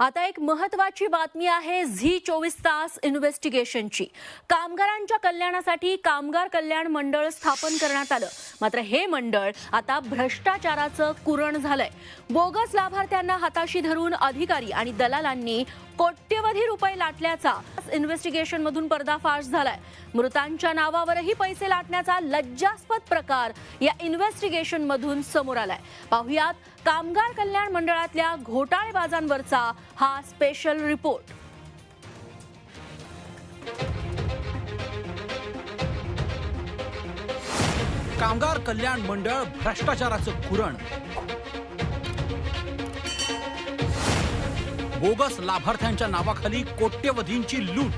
आता एक महत्वाची बातमी आहे झी चोवीस तास इन्व्हेस्टिगेशनची. कामगारांच्या कल्याणासाठी कामगार कल्याण मंडळ स्थापन करण्यात आलं. मात्र हे मंडळ आता भ्रष्टाचाराचं कुरण झालंय. बोगस लाभार्थ्यांना हाताशी धरून अधिकारी आणि दलालांनी कोट्यवधी रुपये लाटल्याचा इन्व्हेस्टिगेशन मधून पर्दाफाश झालाय. मृतांच्या नावावरही पैसे लाटण्याचा लज्जास्पद प्रकार या इन्व्हेस्टिगेशन मधून समोर आलाय. पाहुयात कामगार कल्याण मंडळातल्या घोटाळेबाजांवरचा हा स्पेशल रिपोर्ट कामगार कल्याण मंडळ भ्रष्टाचाराचं कुरण बोगस लाभार्थ्यांच्या नावाखाली कोट्यवधींची लूट.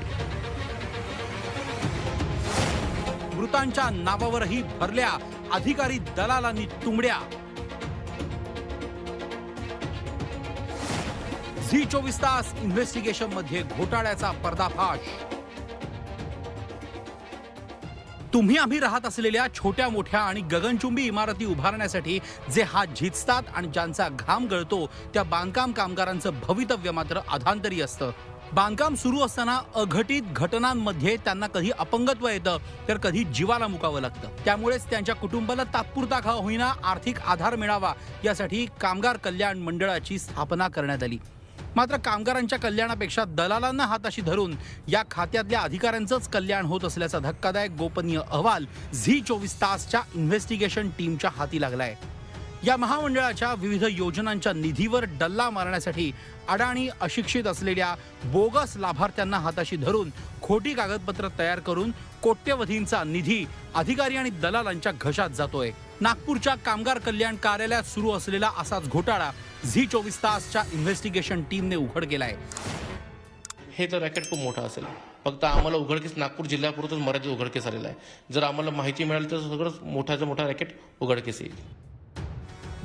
मृतांच्या नावावरही भरल्या अधिकारी दलालांनी तुंबड्या झी चोवीस तास इन्व्हेस्टिगेशनमध्ये घोटाळ्याचा पर्दाफाश. तुम्ही आम्ही राहत असलेल्या छोट्या मोठ्या आणि गगनचुंबी इमारती उभारण्यासाठी जे हात झिजतात आणि ज्यांचा घाम गळतो त्या बांधकाम कामगारांचं भवितव्य मात्र अधांतरी असतं. बांधकाम सुरू असताना अघटित घटनांमध्ये त्यांना कधी अपंगत्व येतं तर कधी जीवाला मुकावं लागतं. त्यामुळेच त्यांच्या कुटुंबाला तात्पुरता का होईना आर्थिक आधार मिळावा यासाठी कामगार कल्याण मंडळाची स्थापना करण्यात आली. मात्र कामगारांच्या कल्याणापेक्षा दलालांना हाताशी धरून या खात्यातल्या अधिकाऱ्यांचंच कल्याण होत असल्याचा धक्कादायक गोपनीय अहवाल झी चोवीस तासच्या इन्व्हेस्टिगेशन टीमच्या हाती लागलाय. या महामंडळाच्या विविध योजनांच्या निधीवर डल्ला मारण्यासाठी अडाणी अशिक्षित असलेल्या बोगस लाभार्थ्यांना हाताशी धरून खोटी कागदपत्र तयार करून कोट्यवधींचा निधी अधिकारी आणि दलालांच्या घशात जातोय. नागपूरच्या कामगार कल्याण कार्यालयात सुरू असलेला असाच घोटाळा झी चोवीस तासच्या इन्व्हेस्टिगेशन टीमने उघड केलाय. हे तर रॅकेट खूप मोठा असेल. फक्त आम्हाला उघडकीस नागपूर जिल्ह्यापुरतच मर्यादित उघडकीस आलेला आहे. जर आम्हाला माहिती मिळाली तर सगळंच मोठ्याचं मोठा रॅकेट उघडकीस येईल.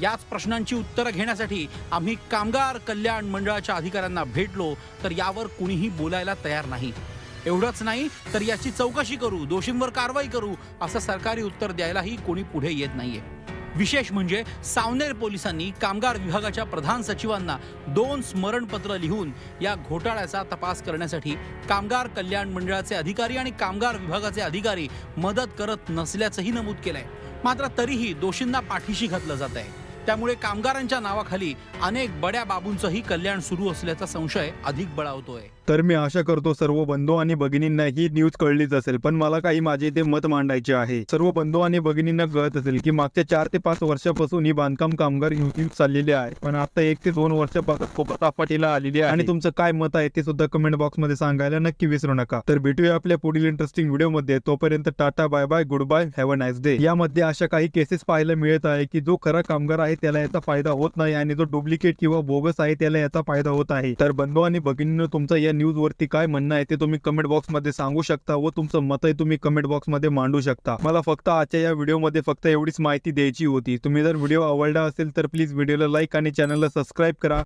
याच प्रश्नांची उत्तरं घेण्यासाठी आम्ही कामगार कल्याण मंडळाच्या अधिकाऱ्यांना भेटलो तर यावर कुणीही बोलायला तयार नाही. एवढंच नाही तर याची चौकशी करू दोषींवर कारवाई करू असं सरकारी उत्तर द्यायलाही कोणी पुढे येत नाहीये. विशेष म्हणजे सावनेर पोलिसांनी कामगार विभागाच्या प्रधान सचिवांना दोन स्मरणपत्र लिहून या घोटाळ्याचा तपास करण्यासाठी कामगार कल्याण मंडळाचे अधिकारी आणि कामगार विभागाचे अधिकारी मदत करत नसल्याचंही नमूद केलंय. मात्र तरीही दोषींना पाठीशी घातलं जात आहे त्यामुळे कामगारांच्या नावाखाली अनेक बड्या बाबूंचंही कल्याण सुरू असल्याचा संशय अधिक बळावतोय. तर मी आशा करतो सर्व बंधू आणि भगिनींना ही न्यूज कळलीच असेल. पण मला काही माझे ते मत मांडायचे आहे. सर्व बंधू आणि भगिनींना कळत असेल की मागच्या चार ते पाच वर्षापासून ही बांधकाम कामगार युती चाललेली आहे. पण आता एक ते दोन वर्षापासून खूप तापाटीला आलेली आहे. आणि तुमचं काय मत आहे ते सुद्धा कमेंट बॉक्समध्ये सांगायला नक्की विसरू नका. तर भेटूया आपल्या पुढील इंटरेस्टिंग व्हिडिओमध्ये. तोपर्यंत tata bye bye goodbye have a nice day यामध्ये अशा काही केसेस पाहायला मिळत आहे की जो खरा कामगार आहे त्याला याचा फायदा होत नाही आणि जो डुप्लिकेट किंवा बोगस आहे त्याला याचा फायदा होत आहे. तर बंधू आणि भगिनींना तुमचं या न्यूज वरती काय म्हणणं आहे ते तुम्ही कमेंट बॉक्समध्ये सांगू शकता व तुमचं मतही तुम्ही कमेंट बॉक्समध्ये मांडू शकता. मला फक्त आजच्या या व्हिडिओमध्ये फक्त एवढीच माहिती द्यायची होती. तुम्ही जर व्हिडिओ आवडला असेल तर प्लीज व्हिडिओला लाईक आणि चॅनलला सबस्क्राईब करा.